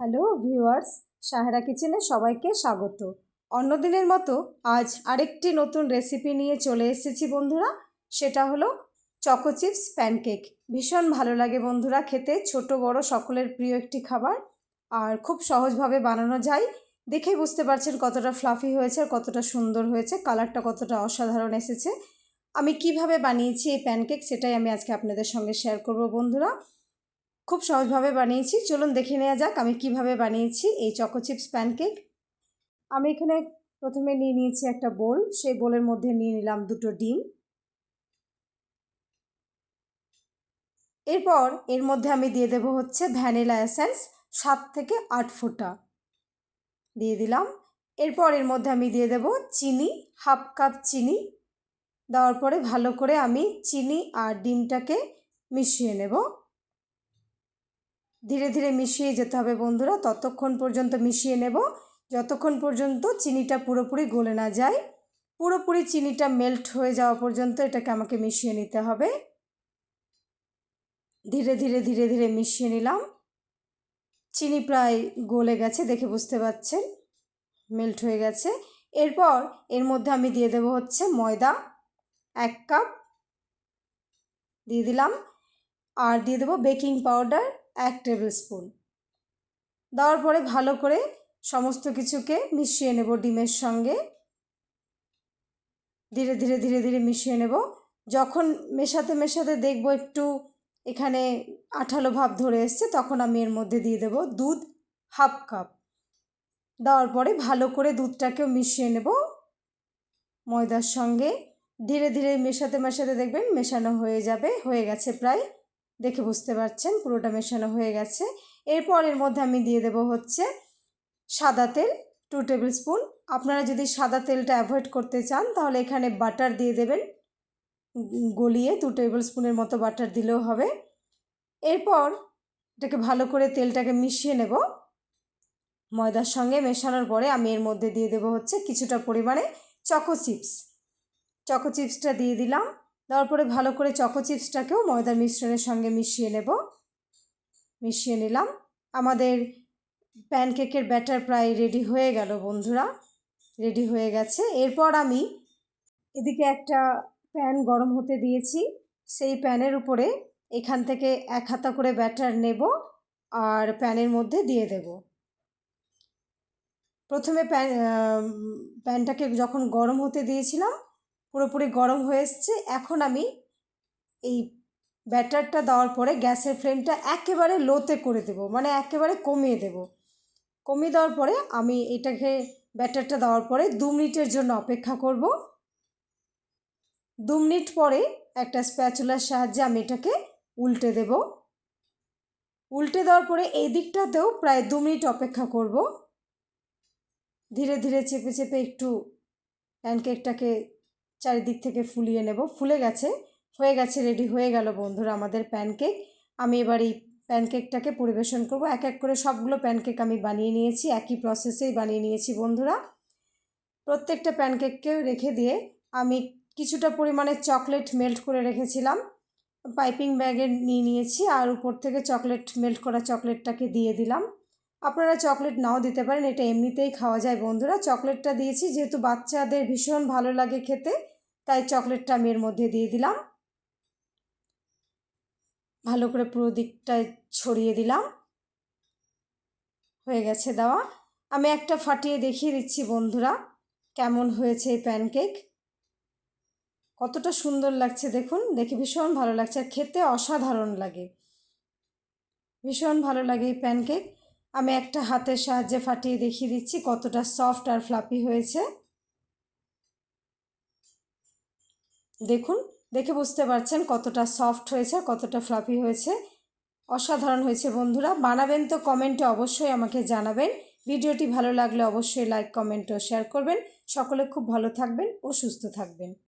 Hello viewers, Sahara কিচেনে সবাইকে স্বাগত। অন্যদিনের মতো আজ আরেকটি নতুন রেসিপি নিয়ে চলে এসেছি বন্ধুরা, সেটা হলো চকো চিপস প্যানকেক। ভীষণ ভালো লাগে বন্ধুরা খেতে, ছোট, বড়, সকলের প্রিয় একটি খাবার। আর খুব সহজভাবে বানানো যায়। দেখেই বুঝতে পারছেন কতটা ফ্লাফি হয়েছে আর কতটা সুন্দর হয়েছে কালারটা কতটা অসাধারণ এসেছে। আমি কীভাবে বানিয়েছি এই প্যানকেক সেটাই আমি আজকে আপনাদের সঙ্গে শেয়ার করব বন্ধুরা। খুব সহজভাবে বানিয়েছি। চলুন দেখে নেওয়া যাক আমি কীভাবে বানিয়েছি এই চকো চিপস প্যানকেক আমি এখানে প্রথমে নিয়ে নিয়েছি একটা বোল সেই বোলের মধ্যে নিয়ে নিলাম দুটো ডিম। এরপর এর মধ্যে আমি দিয়ে দেব হচ্ছে ভ্যানিলা এসেন্স সাত থেকে আট ফোঁটা। দিয়ে দিলাম। এরপর এর মধ্যে আমি দিয়ে দেব চিনি, হাফ কাপ চিনি। দেওয়ার পরে ভালো করে আমি চিনি আর ডিমটাকে মিশিয়ে নেব। ধীরে ধীরে মিশিয়ে যেতে হবে বন্ধুরা। ততক্ষণ পর্যন্ত মিশিয়ে নেব। যতক্ষণ পর্যন্ত চিনিটা পুরোপুরি গলে না যায়, পুরোপুরি চিনিটা মেল্ট হয়ে যাওয়া পর্যন্ত এটাকে আমাকে মিশিয়ে নিতে হবে। ধীরে ধীরে ধীরে ধীরে মিশিয়ে নিলাম। চিনি প্রায় গলে গেছে, দেখে বুঝতে পারছেন মেল্ট হয়ে গেছে। এরপর এর মধ্যে আমি দিয়ে দেব হচ্ছে ময়দা, এক কাপ। দিয়ে দিলাম। আর দিয়ে দেবো বেকিং পাউডার এক টেবিল স্পুন দেওয়ার পরে ভালো করে সমস্ত কিছুকে মিশিয়ে নেব ডিমের সঙ্গে। ধীরে ধীরে ধীরে ধীরে মিশিয়ে নেব। যখন মেশাতে মেশাতে দেখব একটু এখানে আঠালো ভাব ধরে এসছে, তখন আমি এর মধ্যে দিয়ে দেব দুধ হাফ কাপ। দেওয়ার পরে ভালো করে দুধটাকেও মিশিয়ে নেব ময়দার সঙ্গে। ধীরে ধীরে মেশাতে মেশাতে দেখবেন মেশানো হয়ে যাবে, হয়ে গেছে প্রায় দেখে বুঝতে পারছেন, পুরোটা মেশানো হয়ে গেছে। এরপর এর মধ্যে আমি দিয়ে দেব হচ্ছে সাদা তেল টু টেবিল স্পুন আপনারা যদি সাদা তেলটা অ্যাভয়েড করতে চান, তাহলে এখানে বাটার দিয়ে দেবেন। গলিয়ে টু টেবিল স্পুনের মতো বাটার দিলেও হবে। এরপর এটাকে ভালো করে তেলটাকে মিশিয়ে নেব। ময়দার সঙ্গে মেশানোর পরে আমি এর মধ্যে দিয়ে দেব হচ্ছে কিছুটা পরিমাণে চকো চিপস চকো চিপসটা দিয়ে দিলাম। দেওয়ার পরে ভালো করে চকো চিপসটাকেও ময়দার মিশ্রণের সঙ্গে মিশিয়ে নেব। মিশিয়ে নিলাম। আমাদের প্যানকেকের ব্যাটার প্রায় রেডি হয়ে গেল বন্ধুরা। রেডি হয়ে গেছে। এরপর আমি এদিকে একটা প্যান গরম হতে দিয়েছি। সেই প্যানের উপরে এখান থেকে এক হাতা করে ব্যাটার নেব আর প্যানের মধ্যে দিয়ে দেব। প্রথমে প্যান প্যানটাকে যখন গরম হতে দিয়েছিলাম পুরোপুরি গরম হয়ে এসছে। এখন আমি এই ব্যাটারটা দেওয়ার পরে গ্যাসের ফ্লেমটা একেবারে লোতে করে দেব মানে একেবারে কমিয়ে দেব। কমিয়ে দেওয়ার পরে আমি এটাকে ব্যাটারটা দেওয়ার পরে দু মিনিটের জন্য অপেক্ষা করব। দু মিনিট পরে একটা স্প্যাচুলার সাহায্যে আমি এটাকে উল্টে দেব। উল্টে দেওয়ার পরে এই দিকটাতেও প্রায় দু মিনিট অপেক্ষা করব। ধীরে ধীরে চেপে চেপে একটু প্যানকেকটাকে চারিদিক থেকে ফুলিয়ে নেব। ফুলে গেছে, হয়ে গেছে রেডি হয়ে গেল বন্ধুরা আমাদের প্যানকেক আমি এবার এই প্যানকেকটাকে পরিবেশন করব। এক এক করে সবগুলো প্যানকেক আমি বানিয়ে নিয়েছি, একই প্রসেসেই বানিয়ে নিয়েছি বন্ধুরা। প্রত্যেকটা প্যানকেককে রেখে দিয়ে আমি কিছুটা পরিমাণে চকলেট মেল্ট করে রেখেছিলাম। পাইপিং ব্যাগে নিয়ে নিয়েছি আর উপর থেকে চকলেট মেল্ট করা চকলেটটাকে দিয়ে দিলাম। আপনারা চকলেট নাও দিতে পারেন, এটা এমনিতেই খাওয়া যায় বন্ধুরা। চকলেটটা দিয়েছি, যেহেতু বাচ্চাদের ভীষণ ভালো লাগে খেতে, তাই চকলেটটা আমি এর মধ্যে দিয়ে দিলাম। ভালো করে পুরো দিকটায় ছড়িয়ে দিলাম। হয়ে গেছে দেওয়া। আমি একটা ফাটিয়ে দেখিয়ে দিচ্ছি বন্ধুরা, কেমন হয়েছে এই প্যানকেক। কতটা সুন্দর লাগছে দেখুন, দেখে ভীষণ ভালো লাগছে, আর খেতে অসাধারণ লাগে। ভীষণ ভালো লাগে এই প্যানকেক। আমি একটা হাতের সাহায্যে ফাটিয়ে দেখিয়ে দিচ্ছি কতটা সফট আর ফ্লাপি হয়েছে। দেখুন, দেখে বুঝতে পারছেন কতটা সফট হয়েছে, কতটা ফ্লাপি হয়েছে। অসাধারণ হয়েছে বন্ধুরা, বানাবেন তো কমেন্টে অবশ্যই আমাকে জানাবেন। ভিডিওটি ভালো লাগলে অবশ্যই লাইক, কমেন্ট ও শেয়ার করবেন। সকলে খুব ভালো থাকবেন ও সুস্থ থাকবেন।